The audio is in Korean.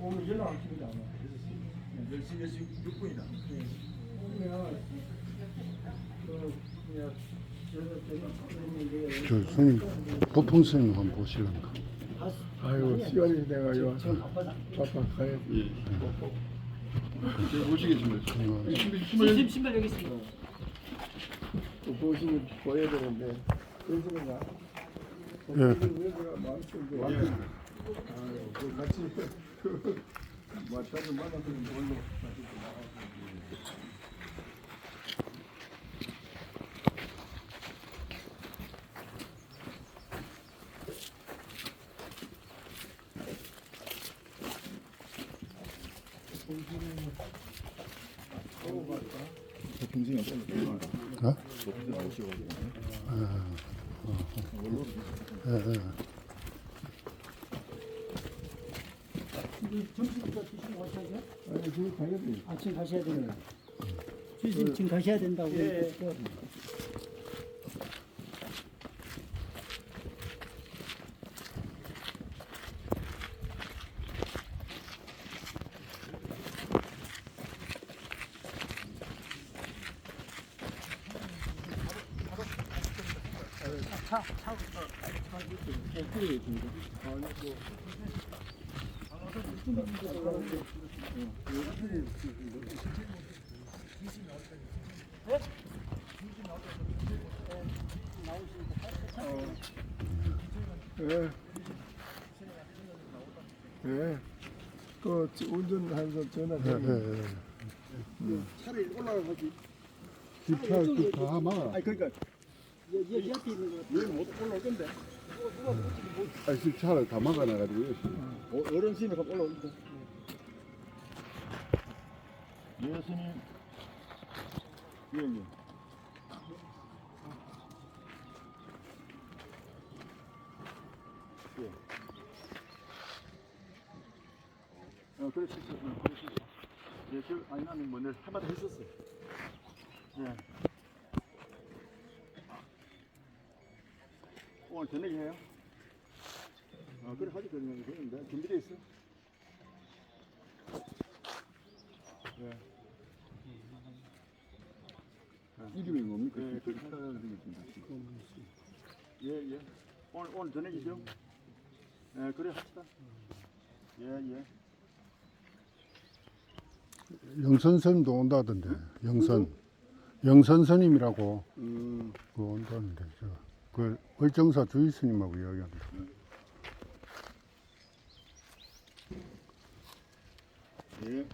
오늘 연락 안 줍니다. 아마. 10시 16분이다. 그러면 그 그냥 저는 저는 저 스님 보풍 스님 한번 보실란가? 아이고 시간이 돼가지고. 바빠 가야지. 제가 모시겠습니다. 어, 신발, 신발 여기 있습니다. 또 보시면 보여야 되는데 그러시는가? 예. 동생이 어떤 거 어? 예, 예. 점심부터 드시고 가셔야죠? 아니 지금 가야 돼. 아, 지금 가셔야 되네요. 지금, 지금 가셔야 된다고. 예. 그러니까. 예. 예. 그 운전하면서 전화 예, 좀. 예, 예. 차를 올라가지. 기차 기차 아마 아니 그러니까 여, 여, 옆에 있는 거. 여기 못 올라올 건데. 아, 기차를 다 막아놔가지고. 어, 어른 스님이 가면 올라올 건데. 예수님. 예, 예. 예. 어, 그래, 실수. 어, 그래, 실수. 예, 저, 아니, 나는 뭐, 내가 한마디 했었어. 예. 오늘 저녁에 해요? 아, 그래, 하지, 그러면. 그런데 준비돼 있어? 예. 이름이 뭡니까? 예, 그렇게 되겠습니다. 예, 예. 오늘, 오늘 저녁이죠? 예, 그래, 합시다. 예, 예. 영선 스님도 온다던데. 영선 영선 스님이라고 음, 그 온다는데 저 그 월정사 주의 스님하고 이야기합니다. 예.